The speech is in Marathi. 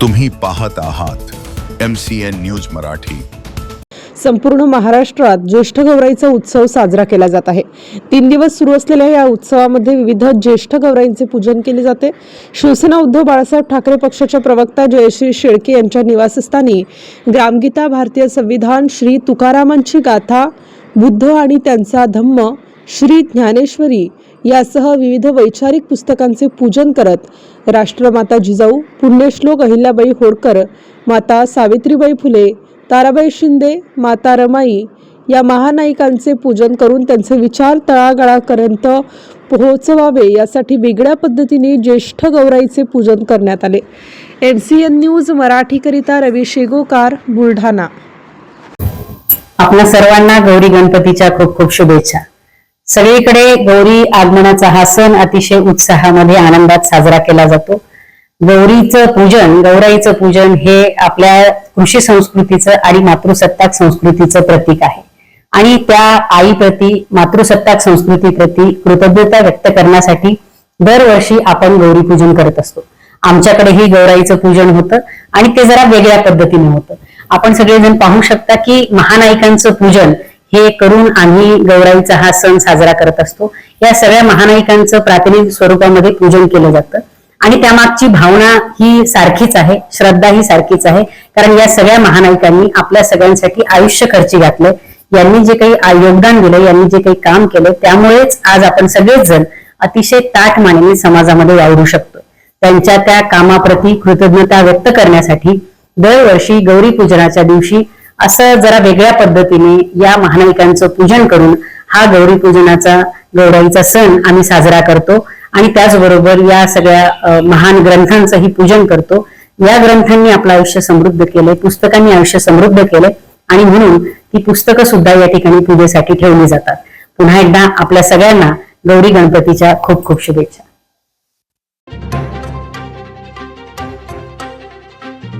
तुम्ही पाहत आहात M C N news Marathi. संपूर्ण महाराष्ट्रात ज्येष्ठ गौराईचा उत्सव साजरा केला जात आहे. तीन दिवस सुरू असलेल्या या उत्सवामध्ये विविध ज्येष्ठ गौराईंचे पूजन केले जाते. शिवसेना उद्धव बाळासाहेब ठाकरे पक्षाच्या प्रवक्ता जयश्री शेळके यांच्या निवासस्थानी ग्रामगीता भारतीय संविधान श्री तुकारामांची गाथा बुद्ध आणि त्यांचा धम्म श्री ज्ञानेश्वरी यासह विविध वैचारिक पुस्तकांचे पूजन करत राष्ट्रमाता जिजाऊ पुण्यश्लोक अहिल्याबाई होळकर माता सावित्रीबाई फुले ताराबाई शिंदे माता रमाई या महानायिकांचे पूजन करून त्यांचे विचार तळागाळापर्यंत पोहोचवावे यासाठी वेगळ्या पद्धतीने ज्येष्ठ गौराईचे पूजन करण्यात आले. एन सी एन न्यूज मराठीकरिता रवी शेगोकार बुलढाणा. आपल्या सर्वांना गौरी गणपतीच्या खूप खूप शुभेच्छा. सगळीकडे गौरी आगमनाचा हा सण अतिशय उत्साहामध्ये आनंदात साजरा केला जातो. गौरीचं पूजन गौराईचं पूजन हे आपल्या कृषी संस्कृतीचं आणि मातृसत्ताक संस्कृतीचं प्रतीक आहे. आणि त्या आईप्रती मातृसत्ताक संस्कृतीप्रती कृतज्ञता व्यक्त करण्यासाठी दरवर्षी आपण गौरी पूजन करत असतो. आमच्याकडेही गौराईचं पूजन होतं आणि ते जरा वेगळ्या पद्धतीने होतं. आपण सगळेजण पाहू शकता की महानायकांचं पूजन हे करून आम्ही गौराईचा हा सण साजरा करत असतो. या सगळ्या महानायकांचं प्रातिनिधिक स्वरूपामध्ये पूजन केलं जातं. आणि त्यामागची भावना ही सारखीच आहे श्रद्धा ही सारखीच आहे. कारण या सगळ्या महानायकांनी आपल्या सगळ्यांसाठी आयुष्य खर्ची घातलंय. यांनी जे काही योगदान दिलं यांनी जे काही काम केलं त्यामुळेच आज आपण सगळेच जण अतिशय ताट मानेने समाजामध्ये वावरू शकतो त्यांच्या त्या कामाप्रती कृतज्ञता व्यक्त करण्यासाठी दरवर्षी गौरी पूजनाच्या दिवशी असं जरा वेगळ्या पद्धतीने या महानायकांचं पूजन करून हा गौरी पूजनाचा गौराईचा सण आम्ही साजरा करतो. आणि त्याचबरोबर या सगळ्या महान ग्रंथांचंही पूजन करतो. या ग्रंथांनी आपलं आयुष्य समृद्ध केलंय पुस्तकांनी आयुष्य समृद्ध केलंय. आणि म्हणून ती पुस्तकं सुद्धा या ठिकाणी पूजेसाठी ठेवली जातात. पुन्हा एकदा आपल्या सगळ्यांना गौरी गणपतीच्या खूप खूप शुभेच्छा.